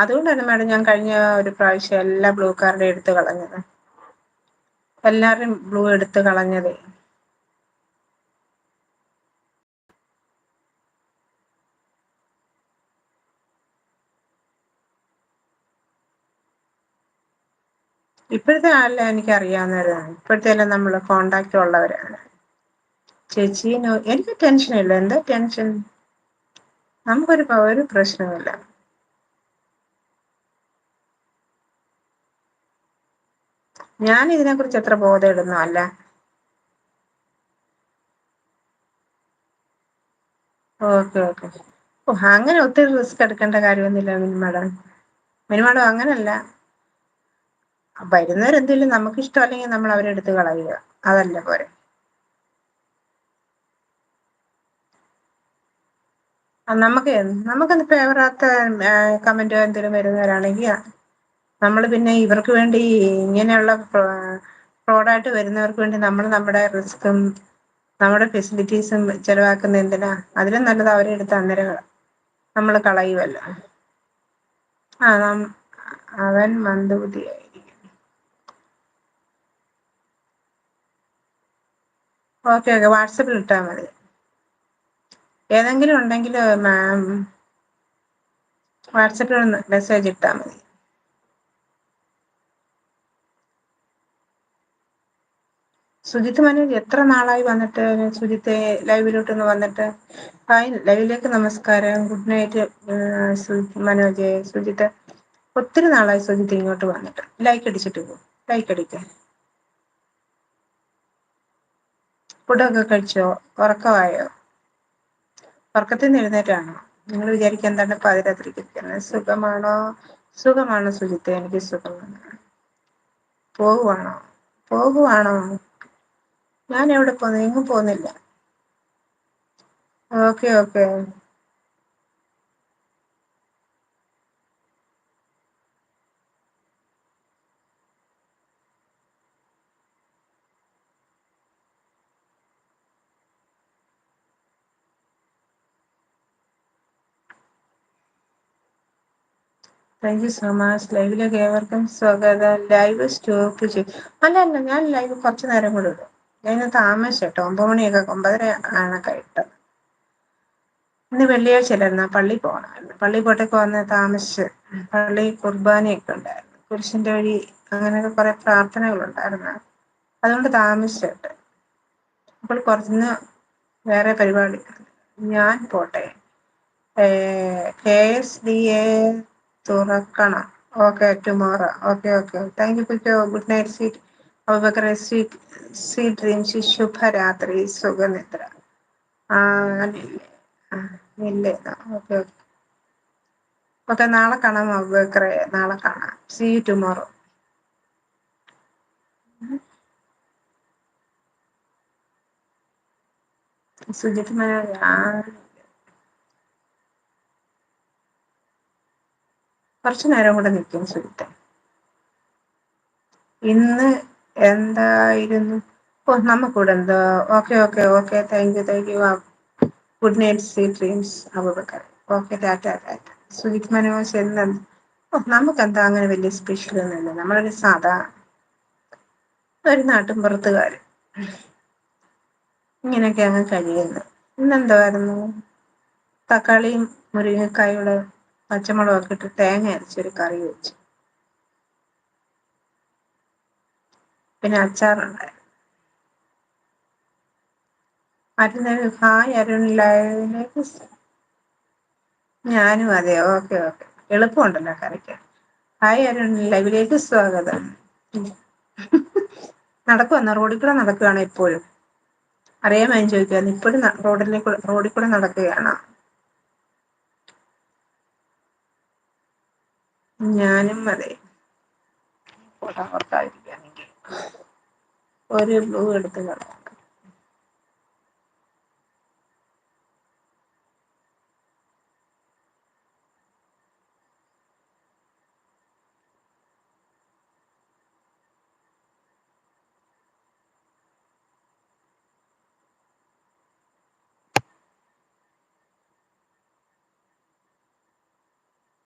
അതുകൊണ്ടാണ് മാഡം ഞാൻ കഴിഞ്ഞ ഒരു പ്രാവശ്യം എല്ലാ ബ്ലൂ കാർഡും എടുത്ത് കളഞ്ഞത്. എല്ലാവരും ബ്ലൂ എടുത്ത് കളഞ്ഞതേ. ഇപ്പോഴത്തെ ആളെ എനിക്ക് അറിയാവുന്നവരാണ്. ഇപ്പോഴത്തെ എല്ലാം നമ്മൾ കോണ്ടാക്ട് ഉള്ളവരാണ്. ചേച്ചി എനിക്ക് ടെൻഷൻ ഇല്ല. എന്താ ടെൻഷൻ നമുക്കൊരു ഒരു പ്രശ്നവുമില്ല. ഞാൻ ഇതിനെക്കുറിച്ച് ബോധം ഇടുന്നു അല്ല? Okay okay. ഓ അങ്ങനെ ഒത്തിരി റിസ്ക് എടുക്കേണ്ട കാര്യമൊന്നുമില്ല മിനിമാഡം മിനിമാഡം അങ്ങനല്ല. വരുന്നവരെന്തെങ്കിലും നമുക്ക് ഇഷ്ടം അല്ലെങ്കിൽ നമ്മൾ അവരെ എടുത്ത് കളയുക. അതല്ല പോരെ. നമുക്ക് നമുക്ക് ഫേവറാത്ത കമന്റോ എന്തെങ്കിലും വരുന്നവരാണെങ്കിൽ നമ്മൾ പിന്നെ ഇവർക്ക് വേണ്ടി ഇങ്ങനെയുള്ള ഫ്രോഡായിട്ട് വരുന്നവർക്ക് വേണ്ടി നമ്മൾ നമ്മുടെ റിസ്ക്കും നമ്മുടെ ഫെസിലിറ്റീസും ചെലവാക്കുന്ന എന്തിനാ? അതിലും നല്ലത് അവരെ എടുത്ത് അന്നേരം നമ്മൾ കളയുമല്ലോ ആ നാം അവൻ മന്ദബുദ്ധിയായിരിക്കും ഓക്കെ ഓക്കെ വാട്സപ്പിൽ ഇട്ടാൽ മതി. ഏതെങ്കിലും ഉണ്ടെങ്കിൽ മാം വാട്സപ്പിൽ ഒന്ന് മെസ്സേജ് ഇട്ടാൽ മതി. സുജിത്ത് മനോജ് എത്ര നാളായി വന്നിട്ട് സുജിത്തെ ലൈവിലോട്ടൊന്ന് വന്നിട്ട്? ഹായ് ലൈവിലേക്ക് നമസ്കാരം. Good night Manoj Sujith. ഒത്തിരി നാളായി സുജിത്ത് ഇങ്ങോട്ട് വന്നിട്ട്. ലൈക്ക് അടിച്ചിട്ട് പോകും ലൈക്ക് അടിക്കാൻ. ഫുഡൊക്കെ കഴിച്ചോ? ഉറക്കമായോ? ഉറക്കത്തിൽ നിന്ന് എഴുന്നേറ്റാണോ? നിങ്ങൾ വിചാരിക്കുക എന്താണ് പാതിരാത്രിക്കുന്നത് സുഖമാണോ? സുഖമാണോ സുജിത്തെ. എനിക്ക് സുഖമാണ്. പോകുവാണോ പോകുവാണോ ഞാൻ എവിടെ പോകുന്നു എങ്ങും പോകുന്നില്ല. Okay okay. Thank you so much ലൈവിലേക്ക് ഏവർക്കും സ്വാഗതം. ലൈവ് സ്റ്റോപ്പ് ചെയ്തു. അല്ല അല്ല ഞാൻ ലൈവ് കുറച്ച് നേരം കൂടെ ഇടും. ഞാൻ താമസിച്ചു കേട്ടോ. ഒമ്പത് മണിയൊക്കെ ഒമ്പതര ആണ് കഴിട്ട് ഇന്ന് വെള്ളിയാഴ്ച അല്ലായിരുന്നു പള്ളി പോകണമായിരുന്നു. പള്ളി പോട്ടൊക്കെ വന്ന് താമസിച്ച് പള്ളി കുർബാനയൊക്കെ ഉണ്ടായിരുന്നു. കുരിശിന്റെ വഴി അങ്ങനെയൊക്കെ കുറെ പ്രാർത്ഥനകളുണ്ടായിരുന്നു. അതുകൊണ്ട് താമസിച്ചിട്ട് അപ്പോൾ കുറച്ചുനിന്ന് വേറെ പരിപാടി. ഞാൻ പോട്ടെ. കെ എസ് ഡി എ തുറക്കണം. Okay tomorrow. Okay okay. Thank you good night sweet. അബൂബക്കറെ sweet dreams ശുഭരാത്രി സുഖനിദ്ര. ആ ഇല്ലേ. Okay okay. ഓക്കെ നാളെ കാണാം അബൂബക്കറെ നാളെ കാണാം. സി യു ടുമോറോ സുജിത് കുറച്ചു നേരം കൂടെ നിൽക്കും സുജിത്തെ. ഇന്ന് എന്തായിരുന്നു? ഓ നമുക്കിവിടെ എന്താ? Okay okay okay. Thank you thank you good night sweet dreams Abubakar okay tata tata. Suhith Manoj എന്ന് ഓ നമുക്കെന്താ അങ്ങനെ വലിയ സ്പെഷ്യൽ ഒന്നുമില്ല. നമ്മളൊരു സാധാ ഒരു നാട്ടുംപുറത്തുകാര് ഇങ്ങനെയൊക്കെ അങ്ങ് കഴിയുന്നു. ഇന്നെന്തായിരുന്നു തക്കാളിയും മുരിങ്ങക്കായുടെ പച്ചമുളകൊക്കെ ഇട്ട് തേങ്ങ അരച്ചൊരു കറി വെച്ചു. പിന്നെ അച്ചാറുണ്ടായിരുന്നു മറ്റ ഹായ് അരുൺ ലൈവിലേക്ക് ഞാനും അതെ ഓക്കെ ഓക്കെ. എളുപ്പമുണ്ടല്ലോ കറിക്ക്. ഹായ് അരുൺ ലൈവിലേക്ക് സ്വാഗതം. നടക്കുവന്ന റോഡിൽ കൂടെ നടക്കുകയാണോ ഇപ്പോഴും അറിയാൻ വേണ്ടി ചോദിക്കുകയാണ് ഇപ്പോഴും റോഡിലേക്ക് റോഡിൽ കൂടെ നടക്കുകയാണോ? ഞാനും അതെ. ഒരു ബ്ലൂ എടുത്ത് കളയാം